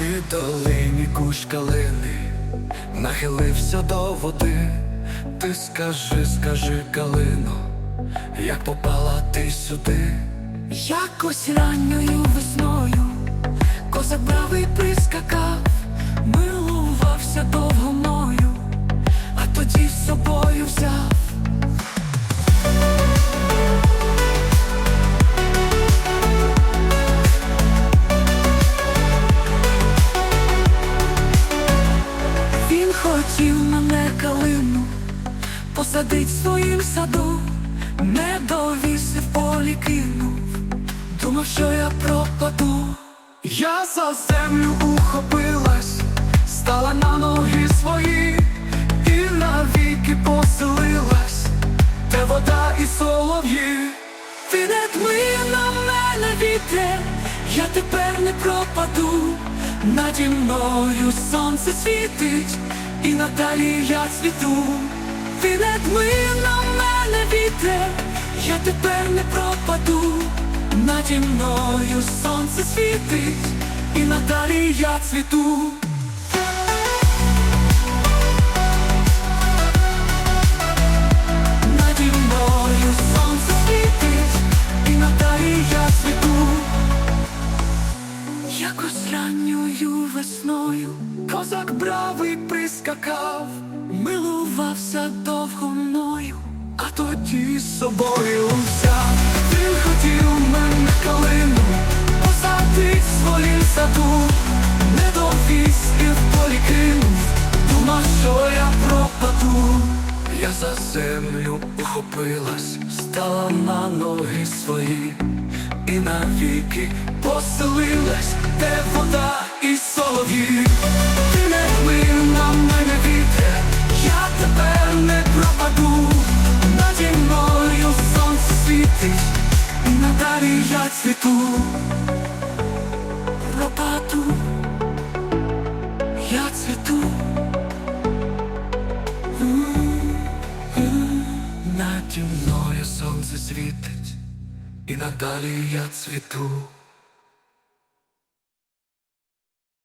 При долині кущ калини нахилився до води, ти скажи, скажи, калино, як попала ти сюди, якось ранньою весною козак бравий прискакав, милувався довго мною, а тоді з собою взяв. Посадить в своїм саду, не довіз і в полі кинув, думав, що я пропаду. Я за землю ухопилась, стала на ноги свої, і навіки поселилась, де вода і солов'ї. Ти не дми на мене вітре, я тепер не пропаду. Наді мною сонце світить, і надалі я цвіту. Ти дми на мене вітер, я тепер не пропаду. Наді мною сонце світить, і надалі я цвіту. Ранньою весною козак бравий прискакав, милувався довго мною, А тоді з собою взяв, він хотів мене калину, посадить своїм саду, не довіз і в думав, що я пропаду. Я за землю ухопилась, стала на ноги свої, і навіки поселилась, де вода і солов'ї. Ти не вплив на мене вітре, я тепер не пропаду. Наді мною сонце світить, і надалі я цвіту. пропаду, я цвіту. Наді мною сонце світить, і надалі я цвіту.